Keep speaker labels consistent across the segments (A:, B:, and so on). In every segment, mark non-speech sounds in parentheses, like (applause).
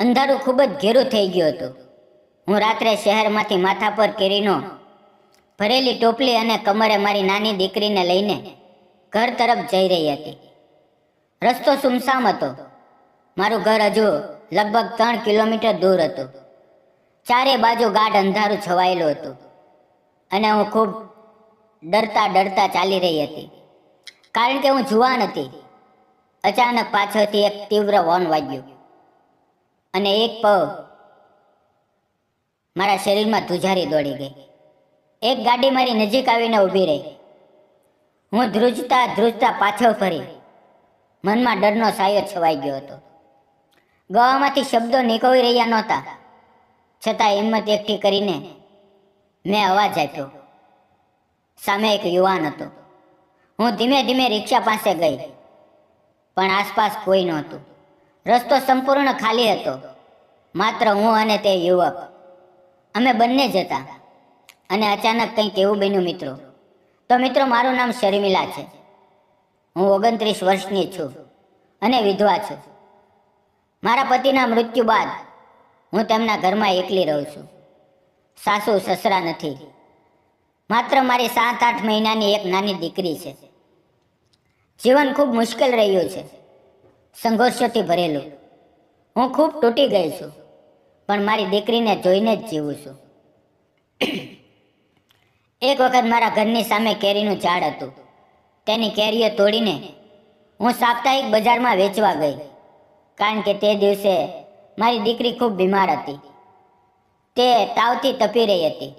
A: અંધારું ખૂબ જ ઘેરું થઈ ગયું હતું. હું રાત્રે શહેરમાંથી માથા પર કેરીનો ભરેલી ટોપલી અને કમરે મારી નાની દીકરીને લઈને ઘર તરફ જઈ રહી હતી. રસ્તો સુમસામ હતો. મારું ઘર હજુ લગભગ ત્રણ કિલોમીટર દૂર હતું. ચારે બાજુ ગાઢ અંધારું છવાયેલું હતું અને હું ખૂબ ડરતા ડરતા ચાલી રહી હતી. કારણ કે હું જુવાન હતી. અચાનક પાછળથી એક તીવ્ર વોન વાગ્યું. અને એક પગ મારા શરીરમાં ધુજારી દોડી ગઈ. એક ગાડી મારી નજીક આવીને ઊભી રહી. હું ધ્રુજતા ધ્રુજતા પાછળ ફરી. મનમાં ડરનો સાયો છવાઈ ગયો હતો. ગવામાંથી શબ્દો નીકળી રહ્યા નહોતા. છતાં હિંમત એકઠી કરીને મેં અવાજ આપ્યો. સામે એક યુવાન હતો. હું ધીમે ધીમે રિક્ષા પાસે ગઈ. પણ આસપાસ કોઈ નહોતું. રસ્તો સંપૂર્ણ ખાલી હતો. માત્ર હું અને તે યુવક. અમે બંને જ હતા. અને અચાનક કંઈક એવું બન્યું મિત્રો. તો મિત્રો, મારું નામ શર્મિલા છે. હું ઓગણત્રીસ વર્ષની છું અને વિધવા છું. મારા પતિના મૃત્યુ બાદ હું તેમના ઘરમાં એકલી રહું છું. સાસુ, સસરા નથી. માત્ર મારી સાત, આઠ મહિનાની એક નાની દીકરી છે. જીવન ખૂબ મુશ્કેલ રહ્યું છે. સંઘર્ષોથી ભરેલું. હું ખૂબ તૂટી ગઈ છું, પણ મારી દીકરીને જોઈને જ જીવું છું. એક વખત મારા ઘરની સામે કેરીનું ઝાડ હતું. તેની કેરીઓ તોડીને હું સાપ્તાહિક બજારમાં વેચવા ગઈ, કારણ કે તે દિવસે મારી દીકરી ખૂબ બીમાર હતી. તે તાવથી તપી રહી હતી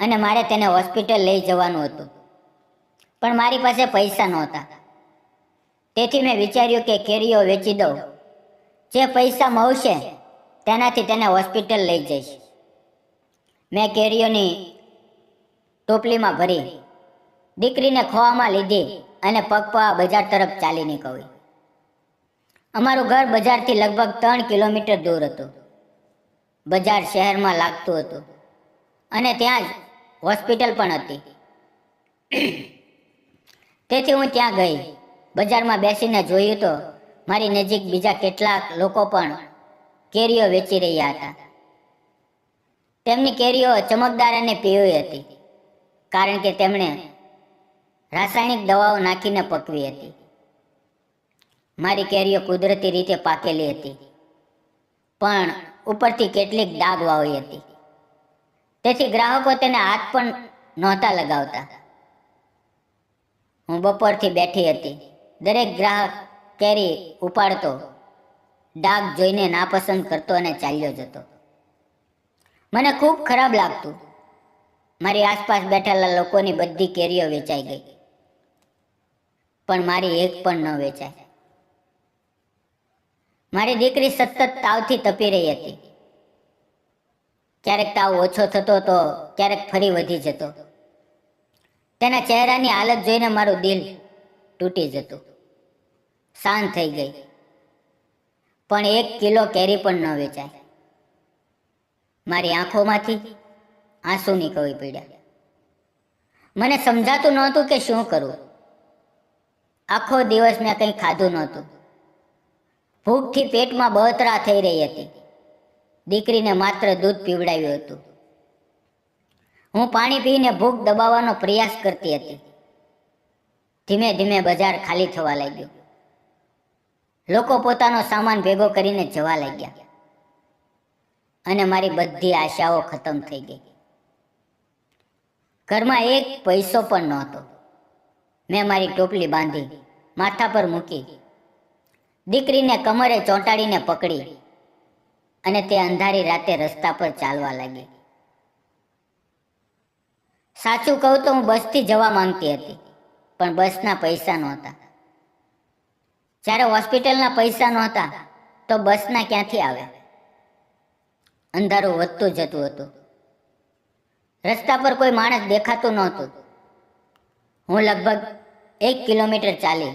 A: અને મારે તેને હોસ્પિટલ લઈ જવાનું હતું. પણ મારી પાસે પૈસા નહોતા. તેથી મેં વિચાર્યું કે કેરીઓ વેચી દઉં. જે પૈસા મળશે, તેનાથી તેને હોસ્પિટલ લઈ જઈશ. મેં કેરીઓની ટોપલીમાં ભરી, દીકરીને ખોવામાં લીધી અને પગપા બજાર તરફ ચાલી નીકળી. અમારું ઘર બજારથી લગભગ ત્રણ કિલોમીટર દૂર હતું. બજાર શહેરમાં લાગતું હતું અને ત્યાં જ હોસ્પિટલ પણ હતી. (coughs) તેથી હું ત્યાં ગઈ. બજારમાં બેસીને જોયું તો મારી નજીક બીજા કેટલાક લોકો પણ કેરીઓ વેચી રહ્યા હતા. તેમની કેરીઓ ચમકદાર અને પીળી હતી, કારણ કે તેમણે રાસાયણિક દવાઓ નાખીને પકવી હતી. મારી કેરીઓ કુદરતી રીતે પાકેલી હતી, પણ ઉપરથી કેટલીક ડાઘ વાવી હતી. તેથી ગ્રાહકો તેને હાથ પણ નહોતા લગાવતા. હું બપોરથી બેઠી હતી. દરેક ગ્રાહક કેરી ઉપાડતો, ડાઘ જોઈને નાપસંદ કરતો અને ચાલ્યો જતો. મને ખૂબ ખરાબ લાગતું. મારી આસપાસ બેઠેલા લોકોની બધી કેરીઓ વેચાઈ ગઈ. પણ મારી એક પણ ન વેચાય. મારી દીકરી સતત તાવથી તપી રહી હતી. ક્યારેક તાવ ઓછો થતો તો ક્યારેક ફરી વધી જતો. તેના ચહેરાની હાલત જોઈને મારું દિલ તૂટી જતું. શાંત થઈ ગઈ. પણ એક કિલો કેરી પણ ન વેચાય. મારી આંખોમાંથી આંસુ નીકળી પડ્યા. મને સમજાતું નહોતું કે શું કરવું આખો દિવસ મેં કંઈ ખાધું નહોતું. ભૂખથી પેટમાં બળતરા થઈ રહી હતી. દીકરીને માત્ર દૂધ પીવડાવ્યું હતું. હું પાણી પીને ભૂખ દબાવવાનો પ્રયાસ કરતી હતી. ધીમે ધીમે બજાર ખાલી થવા લાગ્યું. લોકો પોતાનો સામાન ભેગો કરીને જવા લાગ્યા. અને મારી બધી આશાઓ ખતમ થઈ ગઈ. ઘરમાં એક પૈસો પણ નહોતો. મેં મારી ટોપલી બાંધી, માથા પર મૂકી, દીકરીને કમરે ચોંટાડીને પકડી અને તે અંધારી રાતે રસ્તા પર ચાલવા લાગી. સાચું કહું તો હું બસથી જવા માંગતી હતી, પણ બસના પૈસા નહોતા. જ્યારે હોસ્પિટલના પૈસા નહોતા, તો બસના ક્યાંથી આવે? અંધારું વધતું જતું હતું. રસ્તા પર કોઈ માણસ દેખાતું નહોતું. હું લગભગ એક કિલોમીટર ચાલી,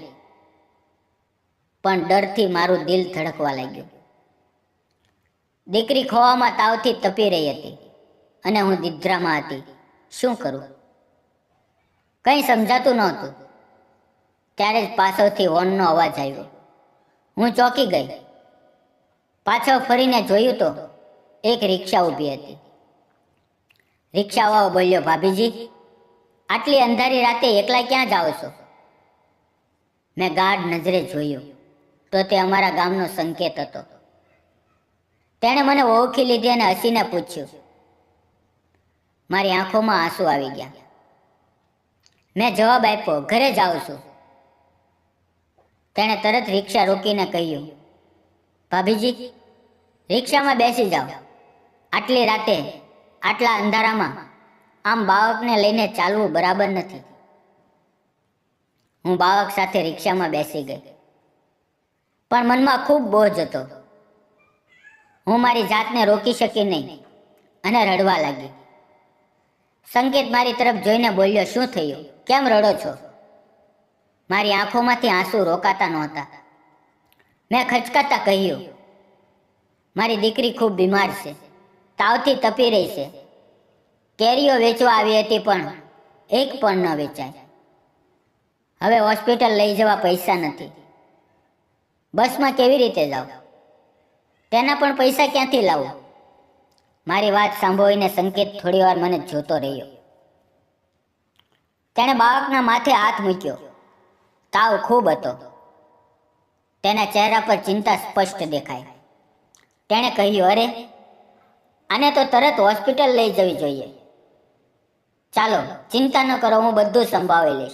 A: પણ ડરથી મારું દિલ ધડકવા લાગ્યું. દીકરી ખોવામાં તાવથી તપી રહી હતી અને હું નિદ્રામાં હતી. શું કરું? કંઈ સમજાતું નહોતું. ત્યારે જ પાછળથી હોર્નનો અવાજ આવ્યો. હું ચોંકી ગઈ. પાછળ ફરીને જોયું તો એક રિક્ષા ઊભી હતી. રિક્ષાવાળો બોલ્યો, ભાભીજી, આટલી અંધારી રાતે એકલા ક્યાં જાઓ છો? મેં ગાઢ નજરે જોયું તો તે અમારા ગામનો સંકેત હતો. તેણે મને ઓળખી લીધી અને હસીને પૂછ્યું, મારી આંખોમાં આંસુ આવી ગયા. મેં જવાબ આપ્યો, ઘરે જાઉં છું. તેણે તરત રિક્ષા રોકીને કહ્યું, ભાભીજી, રિક્ષામાં બેસી જાઓ. આટલી રાતે આટલા અંધારામાં આમ બાળકને લઈને ચાલવું બરાબર નથી. હું બાળક સાથે રિક્ષામાં બેસી ગઈ. પણ મનમાં ખૂબ બોજ હતો. હું મારી જાતને રોકી શકી નહીં અને રડવા લાગી. સંકેત મારી તરફ જોઈને બોલ્યો, શું થયું? કેમ રડો છો? મારી આંખોમાંથી આંસુ રોકાતા નહોતા. મેં ખચકાતા કહ્યું, મારી દીકરી ખૂબ બીમાર છે. તાવથી તપી રહી છે. કેરીઓ વેચવા આવી હતી પણ એક પણ ન વેચાય. હવે હોસ્પિટલ લઈ જવા પૈસા નથી. બસમાં કેવી રીતે જાઉં? તેના પણ પૈસા ક્યાંથી લાવું? મારી વાત સાંભળીને સંકેત થોડીવાર મને જોતો રહ્યો. તેણે બાળકના માથે હાથ મૂક્યો. તાવ ખૂબ હતો. તેના ચહેરા પર ચિંતા સ્પષ્ટ દેખાય તેણે કહ્યું, અરે, આને તો તરત હોસ્પિટલ લઈ જવી જોઈએ. ચાલો, ચિંતા ન કરો, હું બધું સંભાળી લઈશ.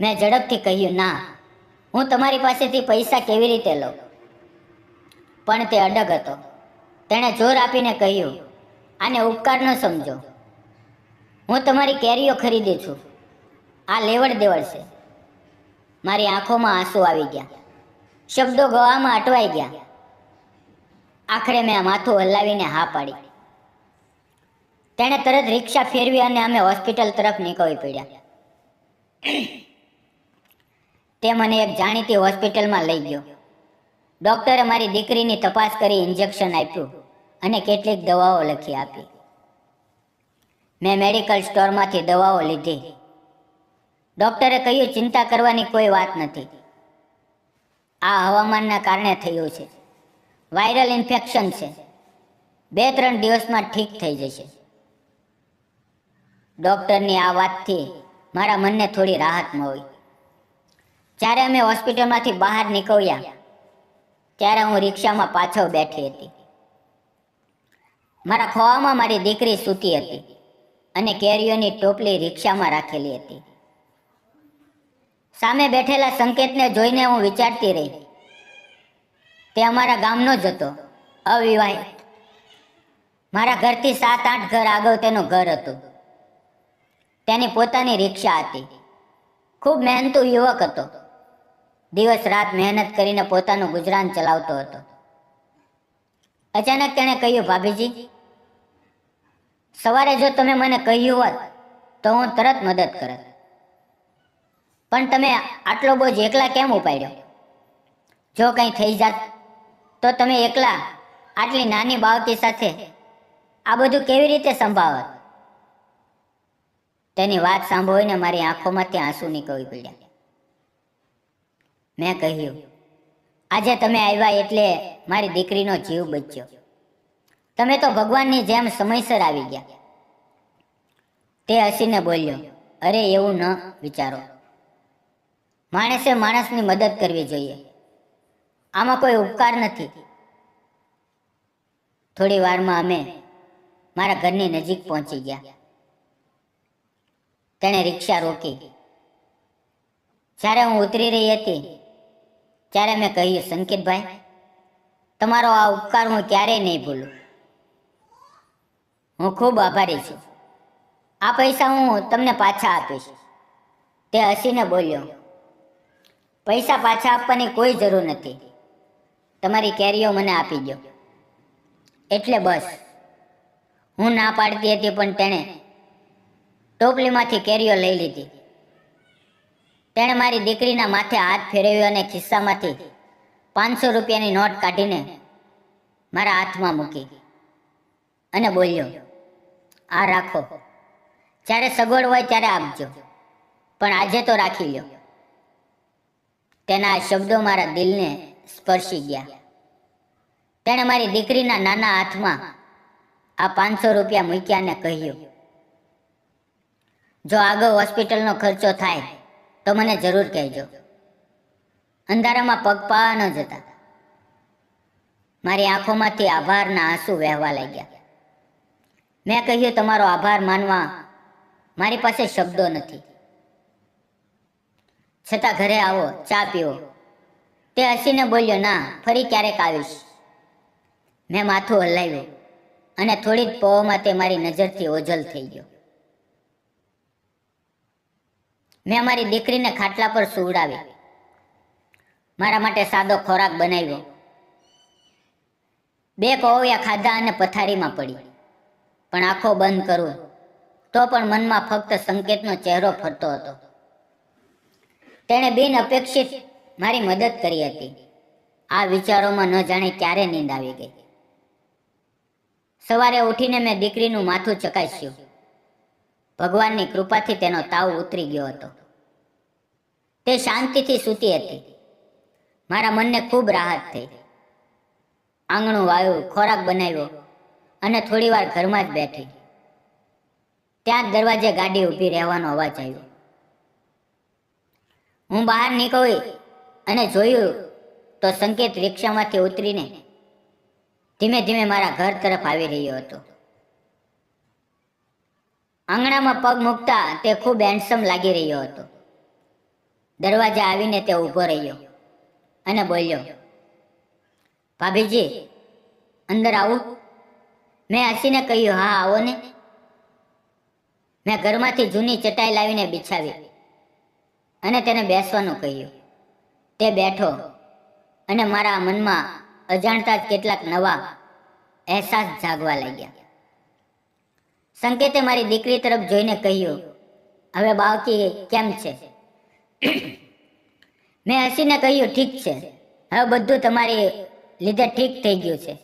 A: મેં ઝડપથી કહ્યું, ના, હું તમારી પાસેથી પૈસા કેવી રીતે લઉં? પણ તે અડગ હતો. તેણે જોર આપીને કહ્યું, આને ઉપકાર ન સમજો. હું તમારી કેરીઓ ખરીદી છું. આ લેવડ દેવડ છે. મારી આંખોમાં આંસુ આવી ગયા. શબ્દો ગવામાં અટવાઈ ગયા. આખરે મેં માથું હલાવીને હા પાડી. તેણે તરત રિક્ષા ફેરવી અને અમે હોસ્પિટલ તરફ નીકળી પડ્યા. તે મને એક જાણીતી હોસ્પિટલમાં લઈ ગયો. ડૉક્ટરે મારી દીકરીની તપાસ કરી ઇન્જેક્શન આપ્યું અને કેટલીક દવાઓ લખી આપી. મેં મેડિકલ સ્ટોરમાંથી દવાઓ લીધી. ડૉક્ટરે કહ્યું, ચિંતા કરવાની કોઈ વાત નથી. આ હવામાનના કારણે થયું છે. વાયરલ ઇન્ફેક્શન છે. બે ત્રણ દિવસમાં ઠીક થઈ જશે. ડૉક્ટરની આ વાતથી મારા મનને થોડી રાહત મળી. જ્યારે અમે હોસ્પિટલમાંથી બહાર નીકળ્યા, ત્યારે હું રિક્ષામાં પાછળ બેઠી હતી. મારા ખોવામાં મારી દીકરી સૂતી હતી અને કેરીઓની ટોપલી રિક્ષામાં રાખેલી હતી. સામે બેઠેલા સંકેતને જોઈને હું વિચારતી રહી. તે અમારા ગામનો જ હતો. અવિવાહિત. મારા ઘરથી સાત, આઠ ઘર આગળ તેનું ઘર હતું. તેની પોતાની રિક્ષા હતી. ખૂબ મહેનતુ યુવક હતો. દિવસ રાત મહેનત કરીને પોતાનું ગુજરાન ચલાવતો હતો. અચાનક તેણે કહ્યું, ભાભીજી, સવારે જો તમે મને કહ્યું હોત તો હું તરત મદદ કરત. પણ તમે આટલો બોજ એકલા કેમ ઉપાડ્યો? જો કંઈ થઈ જાત, તો તમે એકલા આટલી નાની બાળકી સાથે આ બધું કેવી રીતે સંભાળત તેની વાત સાંભળીને મારી આંખોમાંથી આંસુ નીકળી પડ્યા. મેં કહ્યું, આજે તમે આવ્યા એટલે મારી દીકરીનો જીવ બચ્યો. તમે તો ભગવાનની જેમ સમયસર આવી ગયા. તે હસીને બોલ્યો, અરે, એવું ન વિચારો. માણસે માણસની મદદ કરવી જોઈએ. આમાં કોઈ ઉપકાર નથી. થોડી વારમાં અમે મારા ઘરની નજીક પહોંચી ગયા. તેણે રિક્ષા રોકી. જ્યારે હું ઉતરી રહી હતી, ત્યારે મેં કહ્યું, સંકેતભાઈ, તમારો આ ઉપકાર હું ક્યારેય નહીં ભૂલું. હું ખૂબ આભારી છું. આ પૈસા હું તમને પાછા આપીશ. તે હસીને બોલ્યો પૈસા પાછા આપવાની કોઈ જરૂર નથી. તમારી કેરીઓ મને આપી દો એટલે બસ. હું ના પાડતી હતી પણ તેણે ટોપલીમાંથી કેરીઓ લઈ લીધી. તેણે મારી દીકરીના માથે હાથ ફેરવ્યો અને ખિસ્સામાંથી પાંચસો રૂપિયાની નોટ કાઢીને મારા હાથમાં મૂકી અને બોલ્યો, આ રાખો. જ્યારે સગવડ હોય ત્યારે આપજો. પણ આજે તો રાખી લ્યો. તેના શબ્દો મારા દિલને સ્પર્શી ગયા. તેણે મારી દીકરીના નાના હાથમાં આ પાંચસો રૂપિયા મૂક્યા અને કહ્યું, જો આગળ હોસ્પિટલનો ખર્ચો થાય, તો મને જરૂર કહેજો. અંધારામાં પગપાળા ન જતા. મારી આંખોમાંથી આભારના આંસુ વહેવા લાગ્યા. મેં કહ્યું, તમારો આભાર માનવા મારી પાસે શબ્દો નથી. છતાં ઘરે આવો, ચા પીવો તે હસીને બોલ્યો, ના, ફરી ક્યારેક આવીશ. મેં માથું હલાવ્યું અને થોડી જ પહોમાં તે મારી નજરથી ઓજલ થઈ ગયો. મેં મારી દીકરીને ખાટલા પર સુવડાવી. મારા માટે સાદો ખોરાક બનાવ્યો. બે પહોળિયા ખાધા અને પથારીમાં પડી. પણ આંખો બંધ કરું તો પણ મનમાં ફક્ત સંકેતનો ચહેરો ફરતો હતો. તેણે બિન અપેક્ષિત મારી મદદ કરી હતી. આ વિચારોમાં ન જાણે ક્યારે નીંદ આવી ગઈ. સવારે ઉઠીને મેં દીકરીનું માથું ચકાસ્યું. ભગવાનની કૃપાથી તેનો તાવ ઉતરી ગયો હતો. તે શાંતિથી સૂતી હતી. મારા મનને ખૂબ રાહત થઈ. આંગણું વાયું, ખોરાક બનાવ્યો અને થોડીવાર ઘરમાં જ બેઠી. ત્યાં દરવાજે ગાડી ઊભી રહેવાનો અવાજ આવ્યો. હું બહાર નીકળી અને જોયું તો સંકેત રિક્ષામાંથી ઉતરીને ધીમે ધીમે મારા ઘર તરફ આવી રહ્યો હતો. આંગણામાં પગ મૂકતા તે ખૂબ હેન્ડસમ લાગી રહ્યો હતો. દરવાજે આવીને તે ઊભો રહ્યો અને બોલ્યો, ભાભીજી, અંદર આવું. મેં હસીને કહ્યું, હા, આવો ને. મેં ઘરમાંથી જૂની ચટાઈ લાવીને બિછાવી અને તેને બેસવાનું કહ્યું. તે બેઠો અને મારા મનમાં અજાણતા જ કેટલાક નવા અહેસાસ જાગવા લાગ્યા. સંકેતે મારી દીકરી તરફ જોઈને કહ્યું, હવે બાવકી કેમ છે? મેં હસીને કહ્યું, ઠીક છે. હવે બધું તમારી લીધે ઠીક થઈ ગયું છે.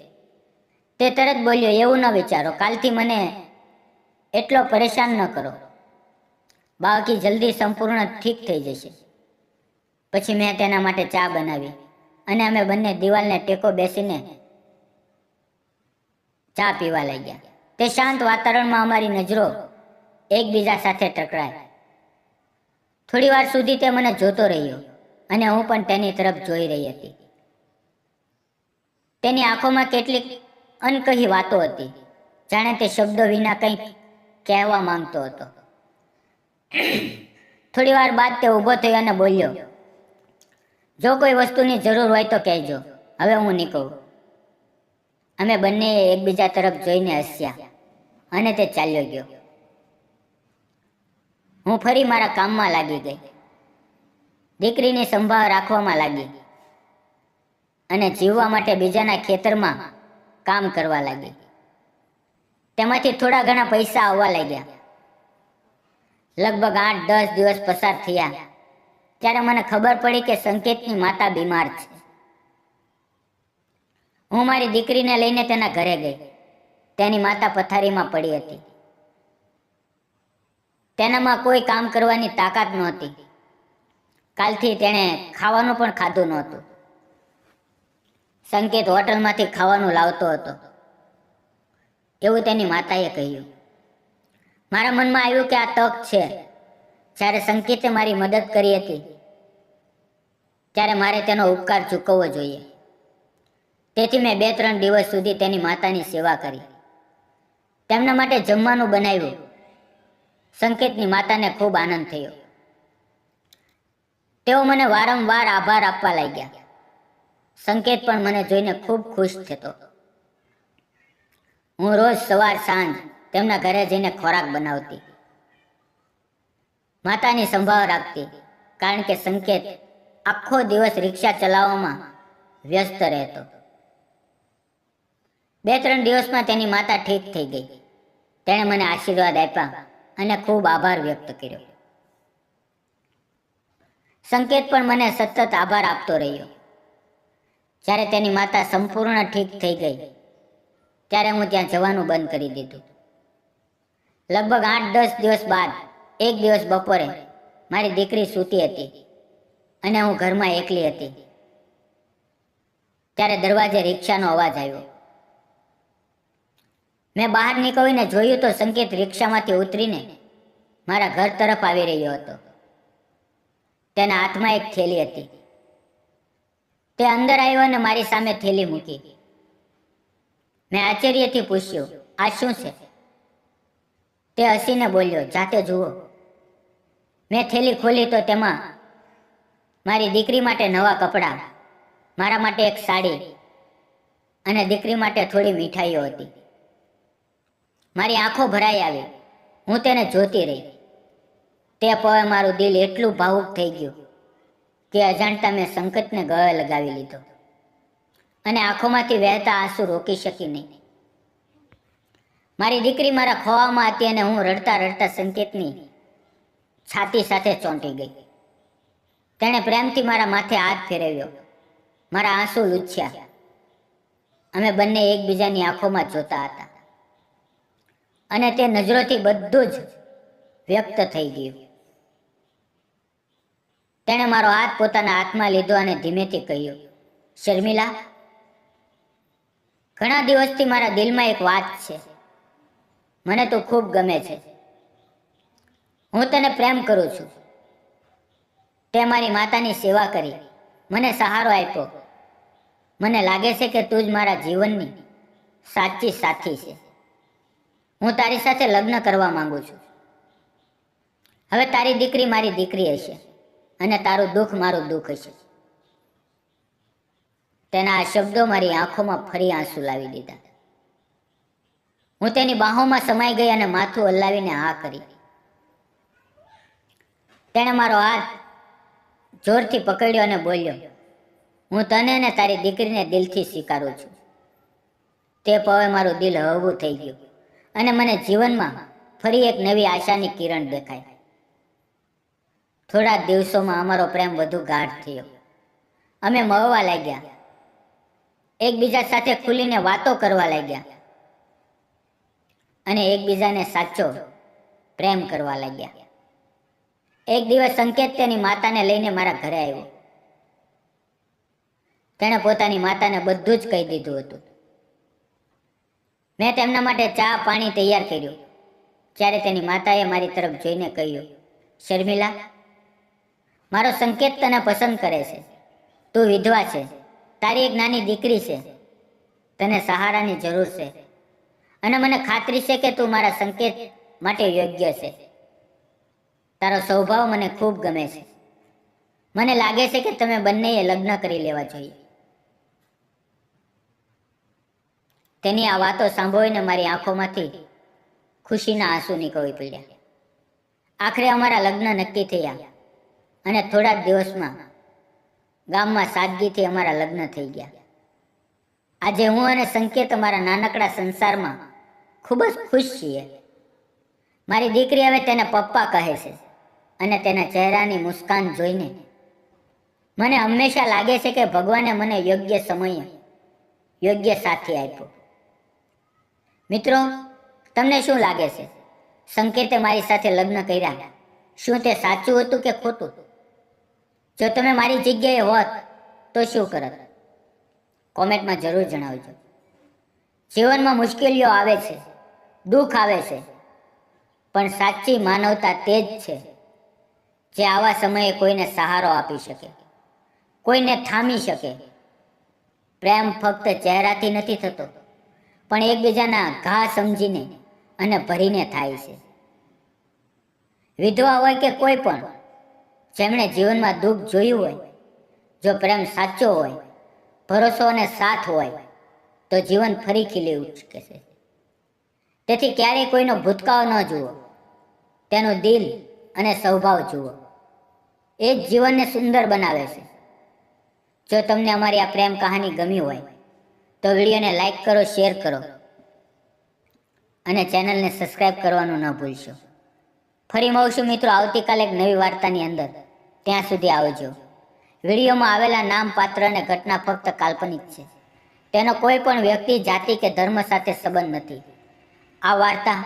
A: તે તરત બોલ્યો, એવું ન વિચારો. કાલથી મને એટલો પરેશાન ન કરો. બાવકી જલ્દી સંપૂર્ણ ઠીક થઈ જશે. પછી મેં તેના માટે ચા બનાવી અને અમે બંને દિવાલને ટેકો બેસીને ચા પીવા લાગ્યા. તે શાંત વાતાવરણમાં અમારી નજરો એકબીજા સાથે ટકરાય. થોડી વાર સુધી તે મને જોતો રહ્યો અને હું પણ તેની તરફ જોઈ રહી હતી. તેની આંખોમાં કેટલીક અનકહી વાતો હતી, જાણે તે શબ્દો વિના કંઈક કહેવા માંગતો હતો. થોડી વાર બાદ તે ઊભો થયો અને બોલ્યો, જો કોઈ વસ્તુની જરૂર હોય તો કહેજો, હવે હું નીકળું. અમે બંને એકબીજા તરફ જોઈને હસ્યા અને તે ચાલ્યો ગયો. હું ફરી મારા કામમાં લાગી ગઈ. દીકરીની સંભાળ રાખવામાં લાગી અને જીવવા માટે બીજાના ખેતરમાં કામ કરવા લાગી. તેમાંથી થોડા ઘણા પૈસા આવવા લાગ્યા. લગભગ આઠ, દસ દિવસ પસાર થયા. ત્યારે મને ખબર પડી કે સંકેતની માતા બીમાર છે. હું મારી દીકરીને લઈને તેના ઘરે ગઈ. તેની માતા પથારીમાં પડી હતી. તેનામાં કોઈ કામ કરવાની તાકાત નહોતી. કાલથી તેણે ખાવાનું પણ ખાધું નહોતું. સંકેત હોટલમાંથી ખાવાનું લાવતો હતો. એવું તેની માતાએ કહ્યું. મારા મનમાં આવ્યું કે આ તક છે. જ્યારે સંકેતે મારી મદદ કરી હતી, ત્યારે મારે તેનો ઉપકાર ચૂકવવો જોઈએ. તેથી મેં બે ત્રણ દિવસ સુધી તેની માતાની સેવા કરી. તેમના માટે જમવાનું બનાવ્યું. સંકેતની માતાને ખૂબ આનંદ થયો. તેઓ મને વારંવાર આભાર આપવા લાગ્યા. સંકેત પણ મને જોઈને ખૂબ ખુશ થતો. હું રોજ સવાર સાંજ તેમના ઘરે જઈને ખોરાક બનાવતી. માતાની સંભાળ રાખતી, કારણ કે સંકેત આખો દિવસ રિક્ષા ચલાવવામાં વ્યસ્ત રહેતો. બે ત્રણ દિવસમાં તેની માતા ઠીક થઈ ગઈ. તેણે મને આશીર્વાદ આપ્યા અને ખૂબ આભાર વ્યક્ત કર્યો. સંકેત પણ મને સતત આભાર આપતો રહ્યો. જ્યારે તેની માતા સંપૂર્ણ ઠીક થઈ ગઈ, ત્યારે હું ત્યાં જવાનું બંધ કરી દીધું. લગભગ આઠ દસ દિવસ બાદ, એક દિવસ બપોરે મારી દીકરી સૂતી હતી અને હું ઘરમાં એકલી હતી. ત્યારે દરવાજે રિક્ષાનો અવાજ આવ્યો. મેં બહાર નીકળીને જોયું તો સંકેત રિક્ષામાંથી ઉતરીને મારા ઘર તરફ આવી રહ્યો હતો. તેના હાથમાં એક થેલી હતી. તે અંદર આવ્યો અને મારી સામે થેલી મૂકી. મેં આશ્ચર્યથી પૂછ્યું, આ શું છે? તે હસીને બોલ્યો, જાતે જુઓ. મેં થેલી ખોલી તો તેમાં મારી દીકરી માટે નવા કપડાં, મારા માટે એક સાડી અને દીકરી માટે થોડી મીઠાઈઓ હતી. મારી આંખો ભરાઈ આવી. હું તેને જોતી રહી. તે પવે મારું દિલ એટલું ભાવુક થઈ ગયું કે અજાણતા મેં સંકટને ગળે લગાવી લીધો. અને આંખોમાંથી વહેતા આંસુ રોકી શકી નહીં. મારી દીકરી મારા ખોવામાં હતી અને હું રડતા રડતા સંકેતની છાતી સાથે ચોંટી ગઈ. તેણે પ્રેમથી મારા માથે હાથ ફેરવ્યો. મારા આંસુ લૂછ્યા. અમે બંને એકબીજાની આંખોમાં જોતા હતા. અને તે નજરોથી બધું જ વ્યક્ત થઈ ગયું. તેણે મારો હાથ પોતાના હાથમાં લીધો અને ધીમેથી કહ્યું, શર્મિલા, ઘણા દિવસથી મારા દિલમાં એક વાત છે. મને તું ખૂબ ગમે છે. હું તને પ્રેમ કરું છું. તે મારી માતાની સેવા કરી. મને સહારો આપ્યો. મને લાગે છે કે તું જ મારા જીવનની સાચી સાથી છે. હું તારી સાથે લગ્ન કરવા માંગુ છું. હવે તારી દીકરી મારી દીકરી હશે અને તારું દુઃખ મારું દુઃખ હશે. તેના આ શબ્દો મારી આંખોમાં ફરી આંસુ લાવી દીધા. હું તેની બાહોમાં સમાઈ ગઈ અને માથું હલાવીને હા કરી. તેણે મારો હાથ જોરથી પકડ્યો અને બોલ્યો, હું તને અને તારી દીકરીને દિલથી સ્વીકારું છું. તે પવે મારું દિલ હળવું થઈ ગયું અને મને જીવનમાં ફરી એક નવી આશાની કિરણ દેખાય થોડા દિવસોમાં અમારો પ્રેમ વધુ ગાઢ થયો. અમે મળવા લાગ્યા. એકબીજા સાથે ખુલીને વાતો કરવા લાગ્યા. અને એકબીજાને સાચો પ્રેમ કરવા લાગ્યા. એક દિવસ સંકેત તેની માતાને લઈને મારા ઘરે આવ્યો. તેણે પોતાની માતાને બધું જ કહી દીધું હતું. મેં તેમના માટે ચા, પાણી તૈયાર કર્યું. ત્યારે તેની માતાએ મારી તરફ જોઈને કહ્યું, શર્મિલા, મારો સંકેત તને પસંદ કરે છે. તું વિધવા છે. તારી એક નાની દીકરી છે. તને સહારાની જરૂર છે. અને મને ખાતરી છે કે તું મારા સંકેત માટે યોગ્ય છે. તારો સ્વભાવ મને ખૂબ ગમે છે. મને લાગે છે કે તમે બંનેએ લગ્ન કરી લેવા જોઈએ. તેની આ વાતો સાંભળીને મારી આંખોમાંથી ખુશીના આંસુ નીકળી પડ્યા. આખરે અમારા લગ્ન નક્કી થયા અને થોડા જ દિવસમાં ગામમાં સાદગીથી અમારા લગ્ન થઈ ગયા. આજે હું અને સંકેત અમારા નાનકડા સંસારમાં ખૂબ જ ખુશ છીએ. મારી દીકરી હવે તેને પપ્પા કહે છે અને તેના ચહેરાની મુસ્કાન જોઈને મને હંમેશા લાગે છે કે ભગવાને મને યોગ્ય સમયે, યોગ્ય સાથી આપ્યો. મિત્રો, તમને શું લાગે છે? સંકેતે મારી સાથે લગ્ન કર્યા. શું તે સાચું હતું કે ખોટું? જો તમે મારી જગ્યાએ હોત, તો શું કરત? કોમેન્ટમાં જરૂર જણાવજો. જીવનમાં મુશ્કેલીઓ આવે છે. દુઃખ આવે છે. પણ સાચી માનવતા તે જ છે જે આવા સમયે કોઈને સહારો આપી શકે, કોઈને થામી શકે. પ્રેમ ફક્ત ચહેરાથી નથી થતો, પણ એકબીજાના ઘા સમજીને અને ભરીને થાય છે. વિધવા હોય કે કોઈ પણ, જેમણે જીવનમાં દુઃખ જોયું હોય, જો પ્રેમ સાચો હોય, ભરોસો અને સાથ હોય, તો જીવન ફરી ખીલી ઉચકે છે. તેથી ક્યારેય કોઈનો ભૂતકાળ ન જુઓ. તેનું દિલ અને સ્વભાવ જુઓ. એ જ જીવનને સુંદર બનાવે છે. જો તમને અમારી આ પ્રેમ કહાની ગમી હોય, તો વિડીયોને લાઈક કરો, શેર કરો અને ચેનલને સબસ્ક્રાઈબ કરવાનું ન ભૂલશો. ફરી મળશું મિત્રો આવતીકાલે એક નવી વાર્તાની અંદર. ત્યાં સુધી આવજો. વિડીયોમાં આવેલા નામ, પાત્ર અને ઘટના ફક્ત કાલ્પનિક છે. તેનો કોઈ પણ વ્યક્તિ, જાતિ કે ધર્મ સાથે સંબંધ નથી. આ વાર્તા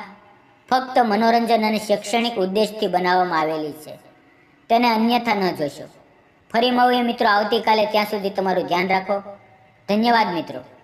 A: ફક્ત મનોરંજન અને શૈક્ષણિક ઉદ્દેશથી બનાવવામાં આવેલી છે. તેને અન્યથા ન જોશો. ફરી મળીએ મિત્રો. આવતીકાલે ત્યાં સુધી તમારું ધ્યાન રાખો. ધન્યવાદ મિત્રો.